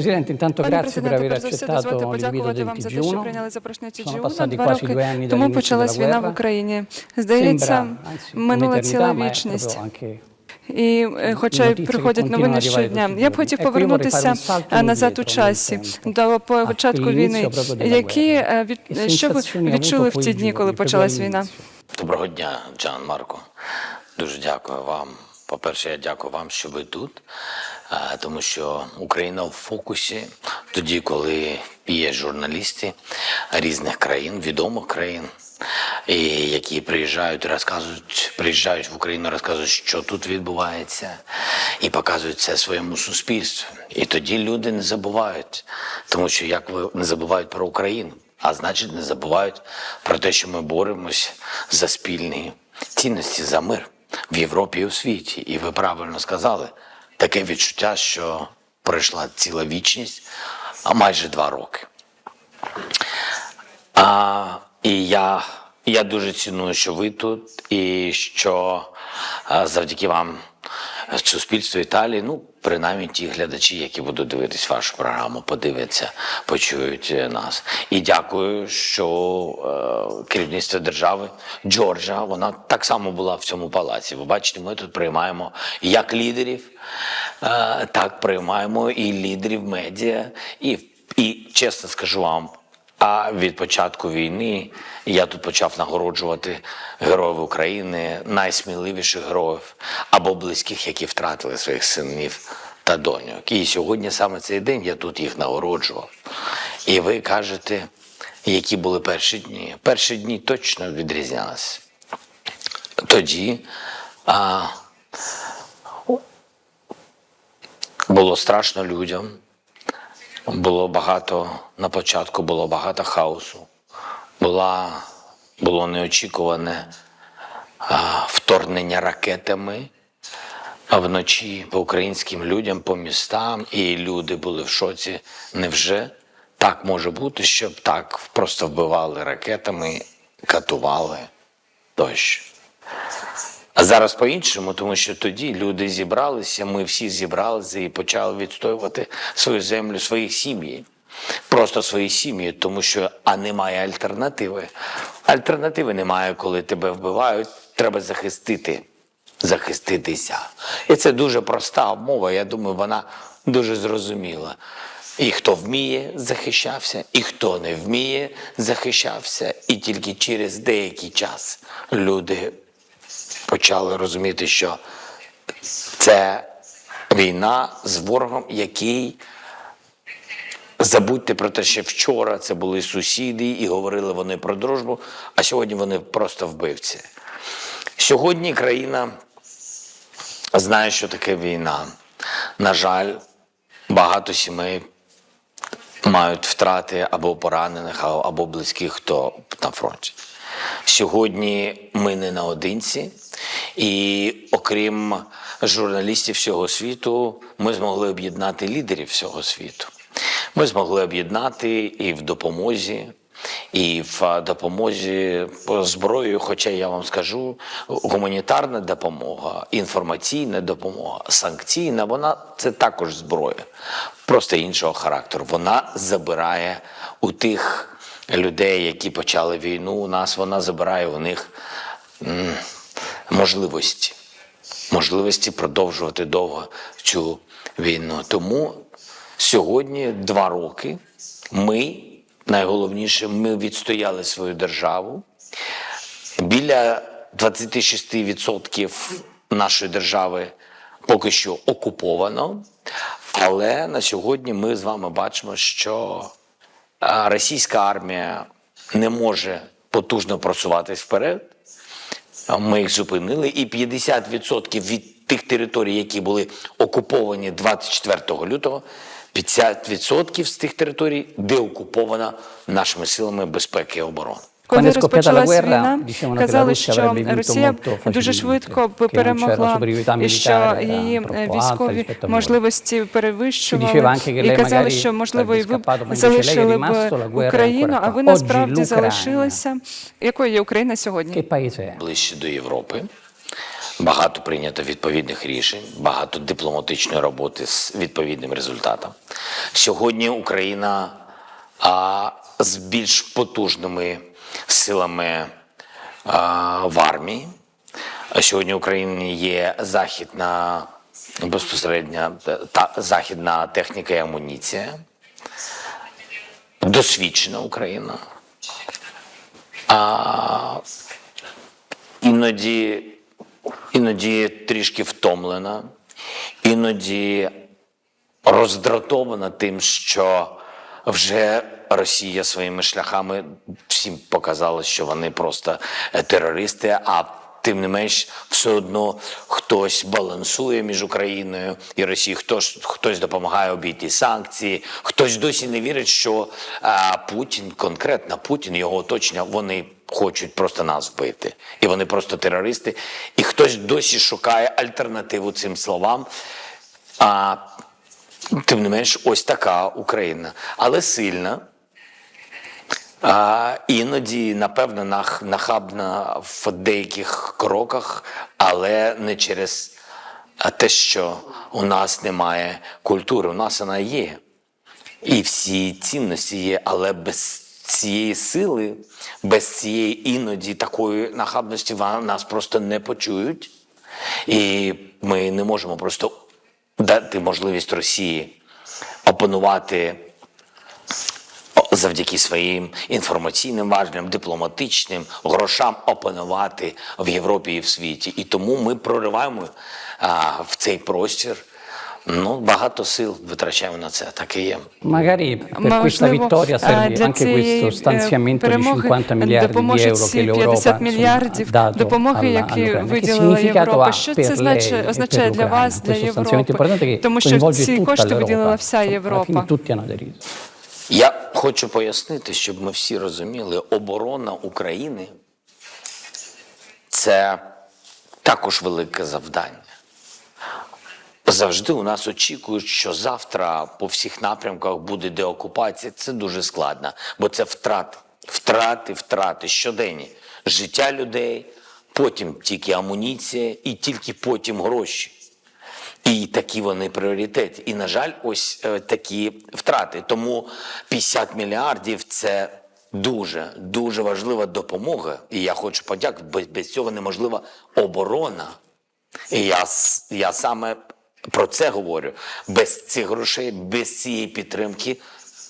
Presidente, intanto Пане grazie per президенте, aver перш за все, accettato дозвольте l'invito подякувати del вам за те, що TG1. прийняли запрошення Sono TG1 passati два quasi роки. due anni Тому dall'inizio почалась della війна в guerra. Україні. Здається, Sembra, anzi, минула un'eternità, ціла ma è вічність. proprio anche І е, хоча й notizie приходять новини continuano ad arrivare щодня, tutti i я б giorni. хотів Ecco, io vorrei повернутися fare un salto е, назад у indietro nel часі tempo. до початку all'inizio війни. proprio della Які guerra. е, від Che що ви sensazioni ha відчули в ті дні, коли почалась війна? all'inizio? Доброго дня, Джан Марко. Дуже дякую вам. По-перше, я дякую вам, що ви тут, е, тому що Україна в фокусі тоді, коли є журналісти різних країн, відомих країн, і які приїжджають розказують, приїжджають в Україну, розказують, що тут відбувається, і показують це своєму суспільству. І тоді люди не забувають, тому що як ви не забувають про Україну, а значить, не забувають про те, що ми боремось за спільні цінності, за мир в Європі і у світі. І ви правильно сказали, таке відчуття, що пройшла ціла вічність, а майже два роки. А, і я, я дуже ціную, що ви тут, і що завдяки вам суспільство Італії, ну, принаймні ті глядачі, які будуть дивитись вашу програму, подивляться, почують е, нас. І дякую, що е, керівництво держави Джорджа, вона так само була в цьому палаці. Ви бачите, ми тут приймаємо як лідерів, е, так приймаємо і лідерів медіа. І, і чесно скажу вам, а від початку війни я тут почав нагороджувати героїв України, найсміливіших героїв або близьких, які втратили своїх синів та доньок. І сьогодні саме цей день я тут їх нагороджував. І ви кажете, які були перші дні. Перші дні точно відрізнялися. Тоді а, було страшно людям. Було багато на початку було багато хаосу. Була, було неочікуване а, вторгнення ракетами а вночі по українським людям, по містам, і люди були в шоці. Невже так може бути, щоб так просто вбивали ракетами, катували тощо? А зараз по-іншому, тому що тоді люди зібралися, ми всі зібралися і почали відстоювати свою землю, свої сім'ї. Просто свої сім'ї, тому що а немає альтернативи. Альтернативи немає, коли тебе вбивають. Треба захистити, захиститися. І це дуже проста мова. Я думаю, вона дуже зрозуміла. І хто вміє, захищався, і хто не вміє, захищався. І тільки через деякий час люди почали розуміти, що це війна з ворогом, який забудьте про те, що вчора це були сусіди і говорили вони про дружбу, а сьогодні вони просто вбивці. Сьогодні країна знає, що таке війна. На жаль, багато сімей мають втрати або поранених, або близьких, хто на фронті. Сьогодні ми не наодинці, і окрім журналістів всього світу, ми змогли об'єднати лідерів всього світу. Ми змогли об'єднати і в допомозі, і в допомозі зброєю. Хоча я вам скажу, гуманітарна допомога, інформаційна допомога, санкційна, вона це також зброя, просто іншого характеру. Вона забирає у тих людей, які почали війну у нас, вона забирає у них можливості, можливості продовжувати довго цю війну. Тому сьогодні два роки ми, найголовніше, ми відстояли свою державу. Біля 26% нашої держави поки що окуповано, але на сьогодні ми з вами бачимо, що російська армія не може потужно просуватись вперед. Ми їх зупинили, і 50% від тих територій, які були окуповані 24 лютого, 50% з тих територій деокуповано нашими силами безпеки і оборони. Коли розпочалась війна, казали, що Росія дуже швидко б перемогла, і що її військові можливості перевищували. І казали, що можливо і ви б залишили б Україну, а ви насправді залишилися. Якою є Україна сьогодні? Ближче до Європи. Багато прийнято відповідних рішень, багато дипломатичної роботи з відповідним результатом. Сьогодні Україна а, з більш потужними силами а, в армії. Сьогодні в Україні є західна безпосередньо та західна техніка і амуніція, досвідчена Україна. А, іноді, іноді трішки втомлена, іноді роздратована тим, що вже Росія своїми шляхами всім показала, що вони просто е, терористи, а тим не менш, все одно хтось балансує між Україною і Росією, хтось, хтось допомагає обійти санкції, хтось досі не вірить, що а, Путін, конкретно Путін, його оточення, вони хочуть просто нас вбити. І вони просто терористи. І хтось досі шукає альтернативу цим словам. А тим не менш, ось така Україна, але сильна. А, іноді, напевно, нах- нахабна в деяких кроках, але не через те, що у нас немає культури. У нас вона є. І всі цінності є, але без цієї сили, без цієї іноді такої нахабності нас просто не почують. І ми не можемо просто дати можливість Росії опанувати завдяки своїм інформаційним важелям, дипломатичним грошам опанувати в Європі і в світі. І тому ми прориваємо а, в цей простір. Ну, багато сил витрачаємо на це. Так і є. Magari per questa Можливо, vittoria serve anche questo stanziamento di 50 miliardi di euro ці che 50 l'Europa мільярдів допомоги, які виділила Європа. Що це значить, означає для вас, для Європи? Тому що ці кошти виділила вся Європа. tutti hanno aderito. Я хочу пояснити, щоб ми всі розуміли, оборона України це також велике завдання. Завжди у нас очікують, що завтра по всіх напрямках буде деокупація. Це дуже складно, бо це втрати, втрати, втрати щоденні. Життя людей, потім тільки амуніція і тільки потім гроші. І такі вони пріоритети. І, на жаль, ось е, такі втрати. Тому 50 мільярдів це дуже, дуже важлива допомога. І я хочу подякувати, без, без цього неможлива оборона. І я, я саме про це говорю. Без цих грошей, без цієї підтримки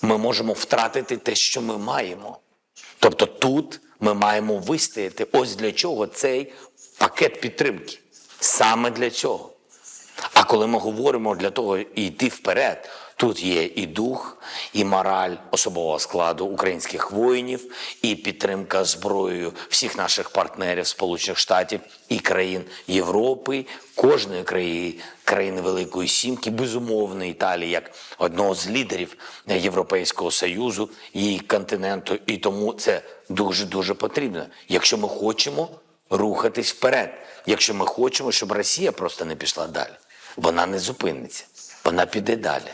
ми можемо втратити те, що ми маємо. Тобто тут ми маємо вистояти. Ось для чого цей пакет підтримки. Саме для цього. Коли ми говоримо для того йти вперед, тут є і дух, і мораль особового складу українських воїнів, і підтримка зброєю всіх наших партнерів Сполучених Штатів і країн Європи, кожної країни, країни Великої Сімки, безумовно, Італії як одного з лідерів Європейського Союзу і континенту. І тому це дуже дуже потрібно, якщо ми хочемо рухатись вперед. Якщо ми хочемо, щоб Росія просто не пішла далі, вона не зупиниться, вона піде далі.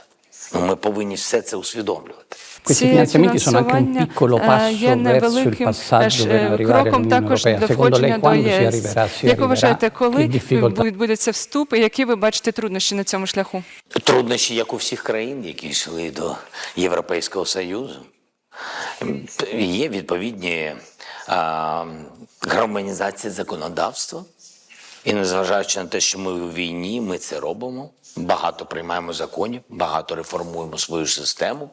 Ну, ми повинні все це усвідомлювати. Ці finanziamenti sono anche un piccolo е, passo є verso il невеликим passaggio е, per arrivare кроком all'Unione також Europea. до Secondo входження lei до quando si ЄС. arriverà, si Як ви вважаєте, коли відбудеться вступ, і які ви бачите труднощі на цьому шляху? Труднощі, як у всіх країн, які йшли до Європейського Союзу. Є відповідні а, гармонізації законодавства. І незважаючи на те, що ми у війні, ми це робимо. Багато приймаємо законів, багато реформуємо свою систему.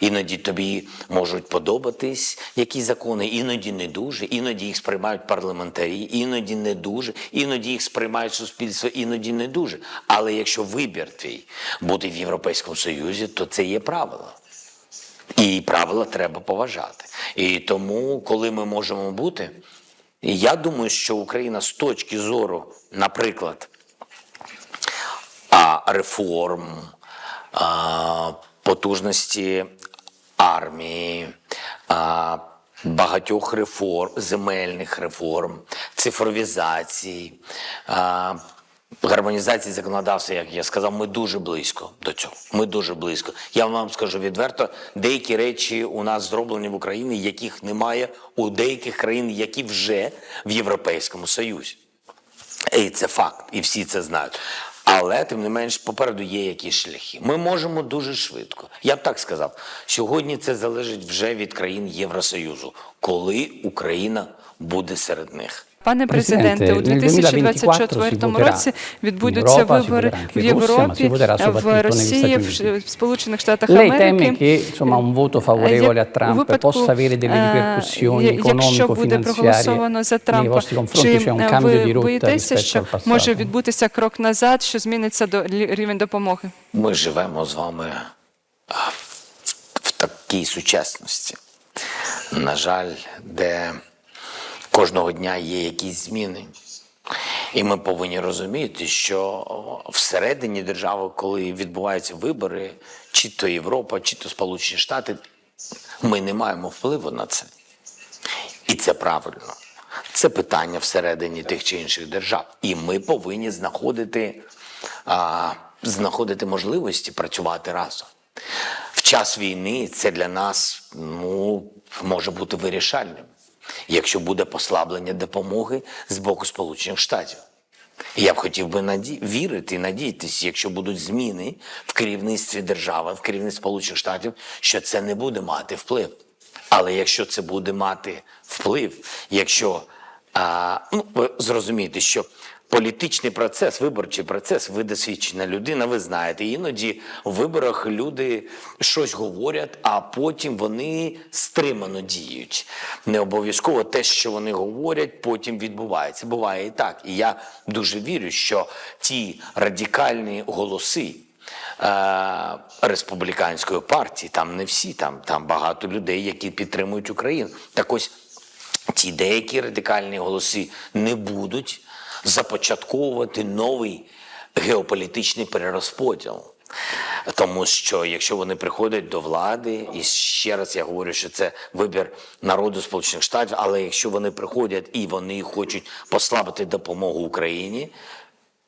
Іноді тобі можуть подобатись якісь закони, іноді не дуже, іноді їх сприймають парламентарі, іноді не дуже, іноді їх сприймають суспільство, іноді не дуже. Але якщо вибір твій бути в Європейському Союзі, то це є правило. І правила треба поважати. І тому, коли ми можемо бути, я думаю, що Україна з точки зору, наприклад, реформ, потужності армії, багатьох реформ, земельних реформ, цифровізації, гармонізації законодавства, як я сказав, ми дуже близько до цього. Ми дуже близько. Я вам скажу відверто, деякі речі у нас зроблені в Україні, яких немає у деяких країн, які вже в Європейському Союзі. І це факт, і всі це знають. Але тим не менш, попереду є якісь шляхи. Ми можемо дуже швидко. Я б так сказав. Сьогодні це залежить вже від країн Євросоюзу, коли Україна буде серед них. Пане президенте, у Президенте, nel 2024 si 2024 voterà році відбудуться вибори в Європі, в Росії, в Сполучених Штатах Америки. a у Trump випадку, possa avere delle е, ripercussioni якщо буде проголосовано за economico-finanziarie nei Трампа, vostri confronti? чи C'è un е, cambio di ви rotta боїтеся, що може відбутися крок назад, що зміниться до рівень допомоги? Ми живемо з вами в такій сучасності. На жаль, де кожного дня є якісь зміни. І ми повинні розуміти, що всередині держави, коли відбуваються вибори, чи то Європа, чи то Сполучені Штати, ми не маємо впливу на це. І це правильно. Це питання всередині тих чи інших держав. І ми повинні знаходити, а, знаходити можливості працювати разом. В час війни це для нас ну, може бути вирішальним, якщо буде послаблення допомоги з боку Сполучених Штатів. Я б хотів би наді... вірити і надіятися, якщо будуть зміни в керівництві держави, в керівництві Сполучених Штатів, що це не буде мати вплив. Але якщо це буде мати вплив, якщо а, ну, ви зрозумієте, що політичний процес, виборчий процес, ви досвідчена людина, ви знаєте, іноді в виборах люди щось говорять, а потім вони стримано діють. Не обов'язково те, що вони говорять, потім відбувається. Буває і так. І я дуже вірю, що ті радикальні голоси е, республіканської партії, там не всі, там, там багато людей, які підтримують Україну. Так ось ті деякі радикальні голоси не будуть започатковувати новий геополітичний перерозподіл. Тому що якщо вони приходять до влади, і ще раз я говорю, що це вибір народу Сполучених Штатів, але якщо вони приходять і вони хочуть послабити допомогу Україні,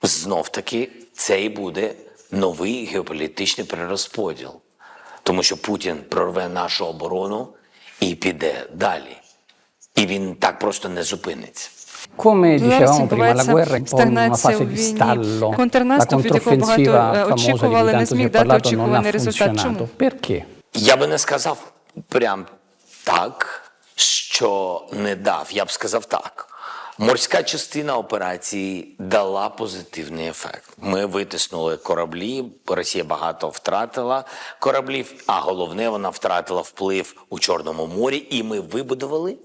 знов таки це і буде новий геополітичний перерозподіл. Тому що Путін прорве нашу оборону і піде далі. І він так просто не зупиниться. Come dicevamo prima, la guerra è un po' in una fase di stallo. La е, famosa di cui tanto si è parlato non ha очікуваний результат. funzionato. Perché? Я би не сказав прям так, що не дав. Я б сказав так. Морська частина операції дала позитивний ефект. Ми витиснули кораблі. Росія багато втратила кораблів, а головне, вона втратила вплив у Чорному морі, і ми вибудували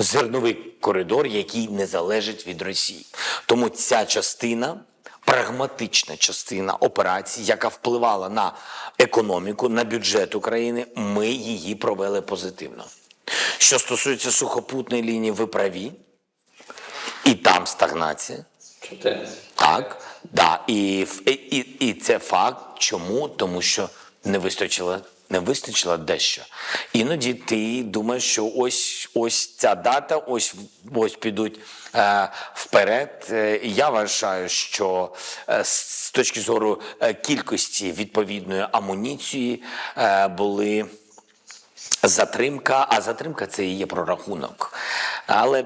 зерновий коридор, який не залежить від Росії. Тому ця частина прагматична частина операції, яка впливала на економіку, на бюджет України, ми її провели позитивно. Що стосується сухопутної лінії, ви праві, і там стагнація. Так, да, і, і, і, і це факт. Чому? Тому що не вистачило, не вистачило дещо. Іноді ти думаєш, що ось ось ця дата, ось ось підуть е, вперед. Е, я вважаю, що е, з точки зору е, кількості відповідної амуніції е, були затримка, а затримка це і є прорахунок. Але,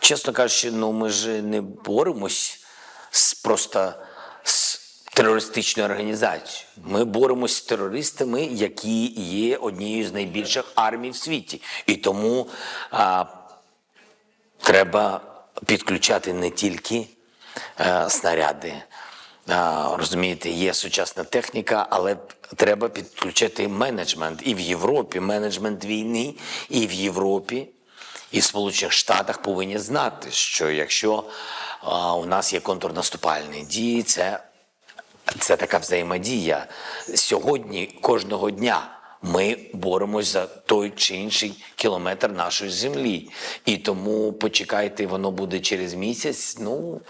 чесно кажучи, ну ми ж не боремось з просто з терористичною організацією. Ми боремось з терористами, які є однією з найбільших армій в світі. І тому а, треба підключати не тільки е, снаряди. А, розумієте, є сучасна техніка, але треба підключити менеджмент і в Європі, менеджмент війни, і в Європі, і в Сполучених Штатах повинні знати, що якщо у нас є контрнаступальні дії, це, це така взаємодія. Сьогодні, кожного дня. Ми боремось за той чи інший кілометр нашої землі. І тому почекайте, воно буде через місяць. Ну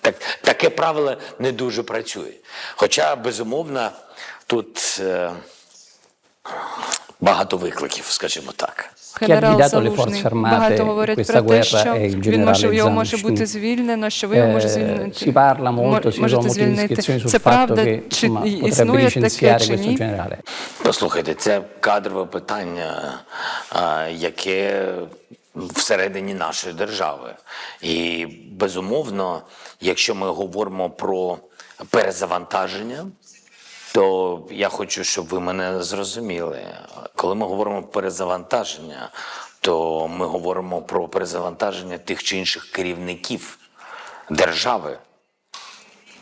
так, таке правило не дуже працює. Хоча, безумовно, тут е, багато викликів, скажімо так. Генерал Залужний багато говорять про те, що він може його може бути звільнено, що ви його може звільнити. можете звільнити. Це правда, чи існує таке чи ні? Послухайте, це кадрове питання, яке всередині нашої держави. І безумовно, якщо ми говоримо про перезавантаження, то я хочу, щоб ви мене зрозуміли. Коли ми говоримо про перезавантаження, то ми говоримо про перезавантаження тих чи інших керівників держави,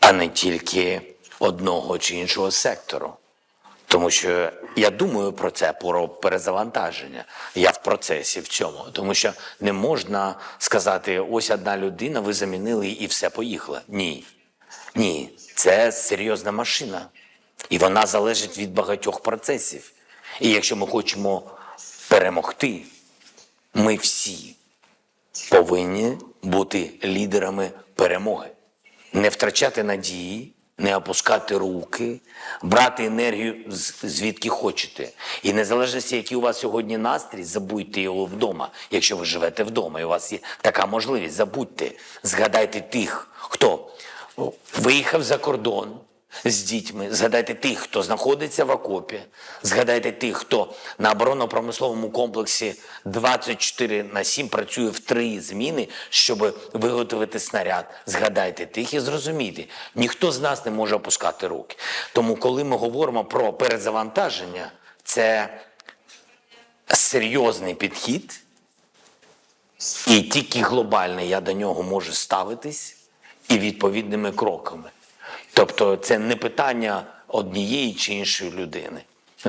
а не тільки одного чи іншого сектору. Тому що я думаю про це, про перезавантаження. Я в процесі в цьому. Тому що не можна сказати, ось одна людина, ви замінили і все поїхало. Ні. Ні, це серйозна машина. І вона залежить від багатьох процесів. І якщо ми хочемо перемогти, ми всі повинні бути лідерами перемоги, не втрачати надії, не опускати руки, брати енергію звідки хочете. І незалежності, який у вас сьогодні настрій, забудьте його вдома. Якщо ви живете вдома, і у вас є така можливість, забудьте, згадайте тих, хто виїхав за кордон з дітьми. Згадайте тих, хто знаходиться в окопі. Згадайте тих, хто на оборонно-промисловому комплексі 24 на 7 працює в три зміни, щоб виготовити снаряд. Згадайте тих і зрозумійте, ніхто з нас не може опускати руки. Тому, коли ми говоримо про перезавантаження, це серйозний підхід. І тільки глобальний я до нього можу ставитись і відповідними кроками. Тобто це не питання однієї чи іншої людини.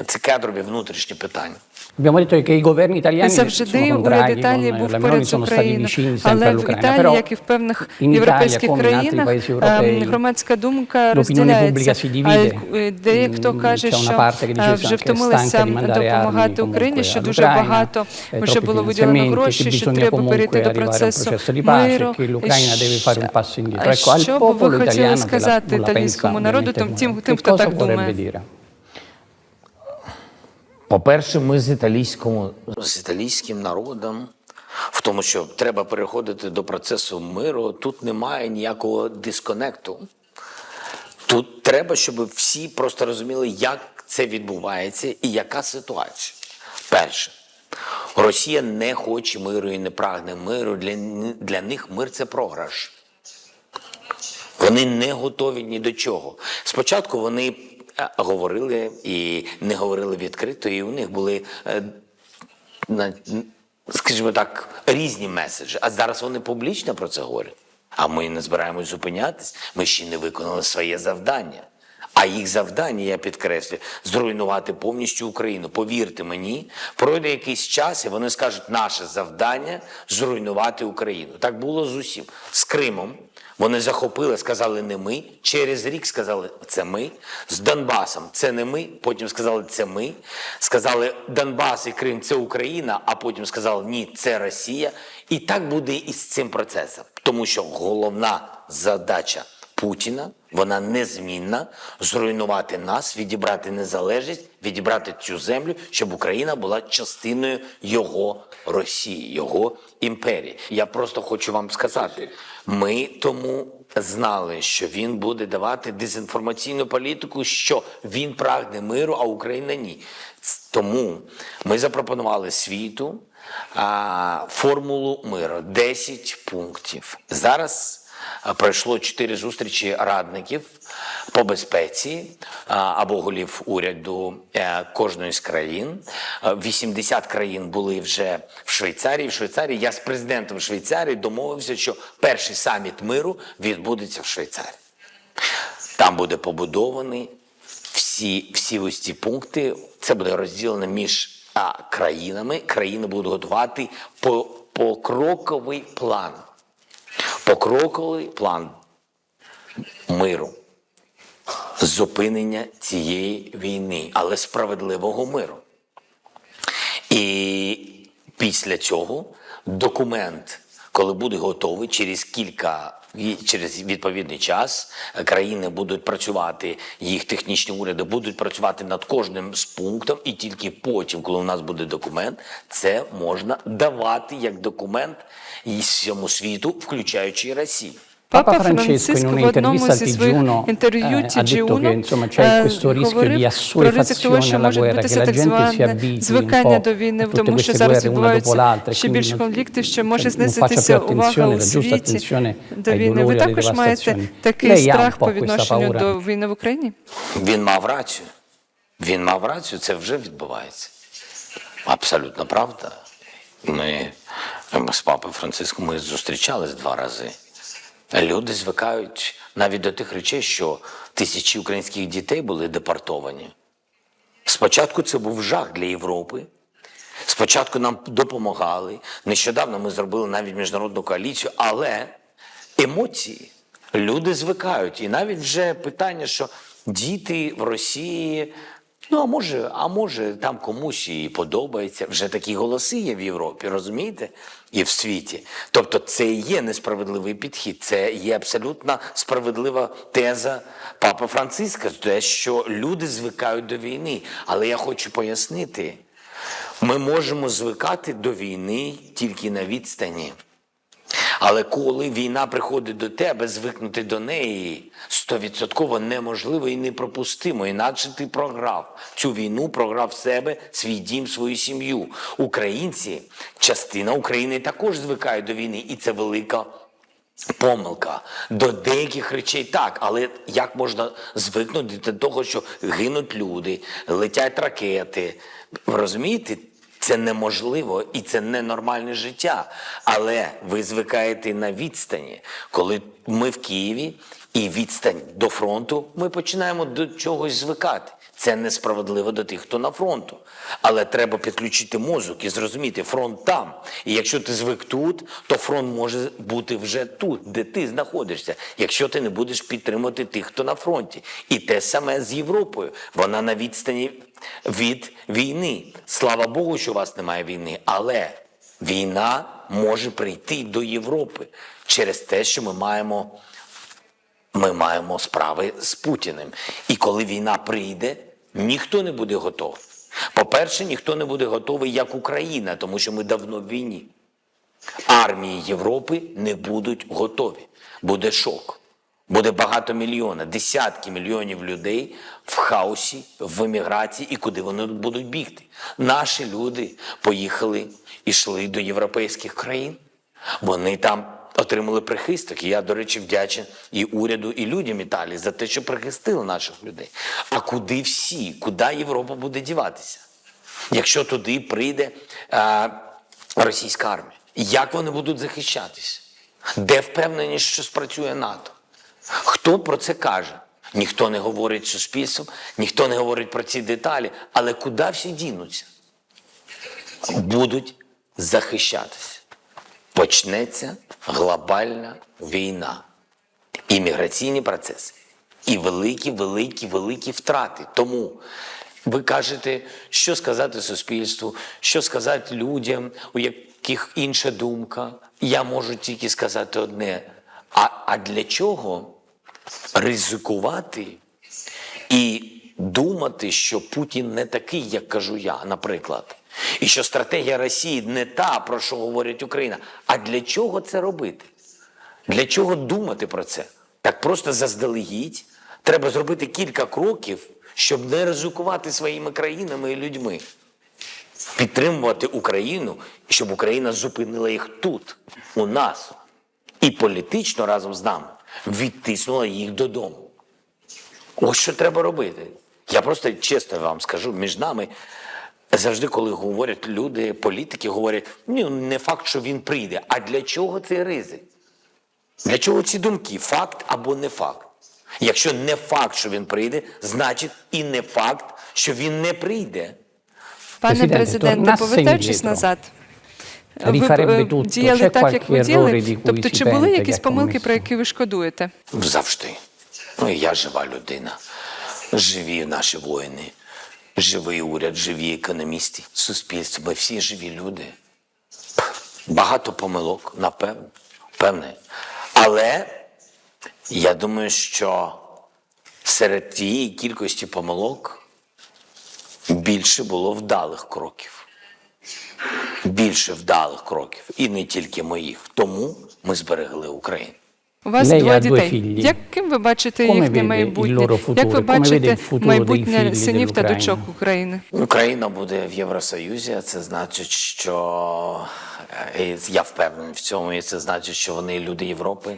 Це кадрові внутрішні питання. Abbiamo detto che i governi italiani sono Завжди уряд Італії con був la Meloni поряд з sono stati Україною, vicini sempre але в all'Ucraina. Італії, Però як і в певних in Italia, європейських come in altri країнах, paesi ем, europei, громадська думка розділяється. si А divide. е, дехто Mm, каже, що е, вже втомилися допомагати Україні, що дуже багато eh, вже було виділено гроші, що треба перейти до процесу миру. che l'Ucraina І deve fare un щ- passo indietro. а Ecco, al що б popolo ви хотіли сказати італійському народу, тим, тим, хто так думає? По-перше, ми з італійському з італійським народом, в тому, що треба переходити до процесу миру, тут немає ніякого дисконекту. Тут треба, щоб всі просто розуміли, як це відбувається і яка ситуація. Перше, Росія не хоче миру і не прагне миру. Для, для них мир це програш. Вони не готові ні до чого. Спочатку вони говорили і не говорили відкрито, і у них були, е, скажімо так, різні меседжі. А зараз вони публічно про це говорять. А ми не збираємось зупинятись. Ми ще не виконали своє завдання. А їх завдання, я підкреслюю, зруйнувати повністю Україну. Повірте мені, пройде якийсь час, і вони скажуть, наше завдання зруйнувати Україну. Так було з усім. З Кримом. Вони захопили, сказали не ми. Через рік сказали це ми. З Донбасом це не ми. Потім сказали це ми. Сказали Донбас і Крим це Україна, а потім сказали ні, це Росія. І так буде і з цим процесом, тому що головна задача Путіна вона незмінна зруйнувати нас, відібрати незалежність, відібрати цю землю, щоб Україна була частиною його Росії, його імперії. Я просто хочу вам сказати: ми тому знали, що він буде давати дезінформаційну політику, що він прагне миру, а Україна ні. Тому ми запропонували світу а, формулу миру 10 пунктів. Зараз пройшло 4 зустрічі радників по безпеці або голів уряду е, кожної з країн. А, 80 країн були вже в Швейцарії. В Швейцарії я з президентом Швейцарії домовився, що перший саміт миру відбудеться в Швейцарії. Там буде побудований всі, всі ось ці пункти. Це буде розділено між країнами. Країни будуть готувати по, покроковий план. Покроковий план миру. Зупинення цієї війни, але справедливого миру. І після цього документ, коли буде готовий, через кілька через відповідний час е, країни будуть працювати, їх технічні уряди будуть працювати над кожним з пунктом, і тільки потім, коли у нас буде документ, це можна давати як документ і всьому світу, включаючи і Росію. Папа Papa Francesco in в одному un'intervista al зі своїх TG1 інтерв'ю eh, ha detto che insomma c'è questo rischio di про ризик того, assuefazione що alla guerra, che la так gente si po' до війни, a tutte тому що queste зараз guerre una dopo відбуваються l'altra, e ще quindi non- конфліктів, що cioè, може non faccia più знизитися увага attenzione, у la giusta світі attenzione до ai війни. dolori, Ви alle також маєте devastazioni. такий Lei ha un страх po' по questa відношенню paura? до війни в Україні? Він мав рацію. Він мав рацію, це вже відбувається. Абсолютно правда. Ми, ми з папою Франциском ми зустрічались два рази. Люди звикають навіть до тих речей, що тисячі українських дітей були депортовані. Спочатку це був жах для Європи. Спочатку нам допомагали. Нещодавно ми зробили навіть міжнародну коаліцію, але емоції люди звикають. І навіть вже питання, що діти в Росії, ну а може, а може, там комусь і подобається. Вже такі голоси є в Європі, розумієте? І в світі. Тобто, це і є несправедливий підхід, це є абсолютно справедлива теза Папа Франциска, те, що люди звикають до війни. Але я хочу пояснити. Ми можемо звикати до війни тільки на відстані. Але коли війна приходить до тебе, звикнути до неї стовідсотково неможливо і непропустимо. Інакше ти програв цю війну, програв себе, свій дім, свою сім'ю. Українці, частина України також звикає до війни, і це велика помилка. До деяких речей так, але як можна звикнути до того, що гинуть люди, летять ракети? Розумієте? Це неможливо і це ненормальне життя. Але ви звикаєте на відстані. Коли ми в Києві і відстань до фронту, ми починаємо до чогось звикати. Це несправедливо до тих, хто на фронту. Але треба підключити мозок і зрозуміти, фронт там. І якщо ти звик тут, то фронт може бути вже тут, де ти знаходишся, якщо ти не будеш підтримувати тих, хто на фронті. І те саме з Європою. Вона на відстані від війни. Слава Богу, що у вас немає війни, але війна може прийти до Європи через те, що ми маємо ми маємо справи з Путіним. І коли війна прийде, ніхто не буде готовий. По-перше, ніхто не буде готовий, як Україна, тому що ми давно в війні. Армії Європи не будуть готові. Буде шок. Буде багато мільйона, десятки мільйонів людей в хаосі, в еміграції і куди вони будуть бігти. Наші люди поїхали і йшли до європейських країн. Вони там отримали прихисток. І я, до речі, вдячен і уряду, і людям Італії за те, що прихистили наших людей. А куди всі? Куди Європа буде діватися? Якщо туди прийде е, російська армія, як вони будуть захищатися? Де впевненість, що спрацює НАТО? Хто про це каже? Ніхто не говорить з суспільством, ніхто не говорить про ці деталі, але куди всі дінуться? Будуть захищатися. Почнеться глобальна війна, імміграційні процеси і великі, великі, великі втрати. Тому ви кажете, що сказати суспільству, що сказати людям, у яких інша думка. Я можу тільки сказати одне: а, а для чого ризикувати і думати, що Путін не такий, як кажу я, наприклад, і що стратегія Росії не та, про що говорить Україна. А для чого це робити? Для чого думати про це? Так просто заздалегідь. Треба зробити кілька кроків, щоб не ризикувати своїми країнами і людьми. Підтримувати Україну, щоб Україна зупинила їх тут, у нас, і політично разом з нами відтиснула їх додому. Ось що треба робити. Я просто чесно вам скажу, між нами завжди, коли говорять люди, політики говорять, ну не факт, що він прийде. А для чого цей ризик? Для чого ці думки? Факт або не факт? Якщо не факт, що він прийде, значить і не факт, що він не прийде. Пане Президенте, повертаючись назад. Ви е, діяли так, як ви діяли. Тобто, чи були якісь помилки, про які ви шкодуєте? Завжди. Ну я жива людина. Живі наші воїни, живий уряд, живі економісти, суспільство. Ми всі живі люди. Багато помилок, напевно, певне. Але я думаю, що серед тієї кількості помилок більше було вдалих кроків. Більше вдалих кроків. І не тільки моїх. Тому ми зберегли Україну. У вас Lei двоє ha due дітей. figli. Яким ви бачите Come їхнє vede il майбутнє? loro futuro? Як ви Come vede бачите futuro dei майбутнє figli синів та dell'Ucraina? дочок України? Україна буде в Євросоюзі, а це значить, що е, і я впевнений в цьому, і це значить, що вони люди Європи.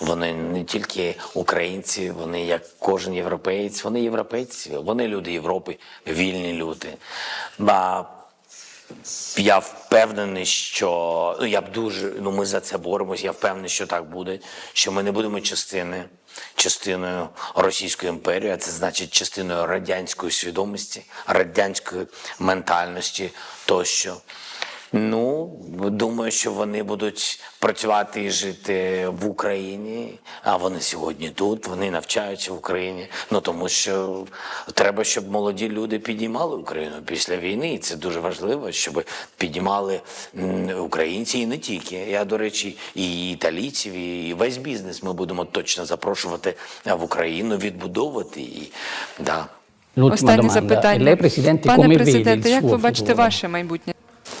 Вони не тільки українці, вони як кожен європеєць, вони європейці, вони люди Європи, вільні люди. А я впевнений, що ну я б дуже ну ми за це боремось. Я впевнений, що так буде. Що ми не будемо частини, частиною Російської імперії, а це значить частиною радянської свідомості, радянської ментальності тощо. Ну, думаю, що вони будуть працювати і жити в Україні, а вони сьогодні тут, вони навчаються в Україні. Ну тому що треба, щоб молоді люди підіймали Україну після війни. І це дуже важливо, щоб підіймали українці і не тільки. Я, до речі, і італійців, і весь бізнес ми будемо точно запрошувати в Україну, відбудовувати її. Да. Останнє запитання. Пане президенте, як ви бачите ваше майбутнє?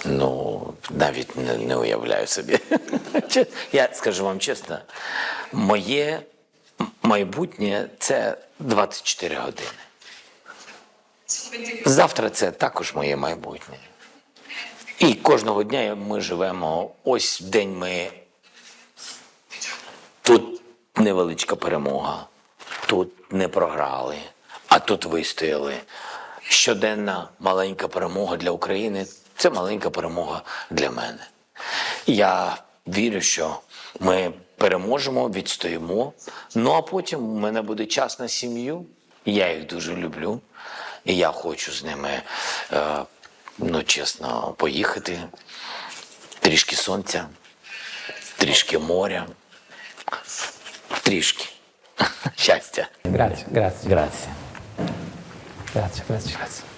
Ну, навіть не, не уявляю собі. Я скажу вам чесно, моє майбутнє це 24 години. Завтра це також моє майбутнє. І кожного дня ми живемо. Ось день ми. Тут невеличка перемога, тут не програли, а тут вистояли. Щоденна маленька перемога для України це маленька перемога для мене. Я вірю, що ми переможемо, відстоїмо. Ну а потім у мене буде час на сім'ю. Я їх дуже люблю. І я хочу з ними, е, ну чесно, поїхати. Трішки сонця, трішки моря, трішки щастя. Grazie. Grazie. Grazie, grazie, grazie.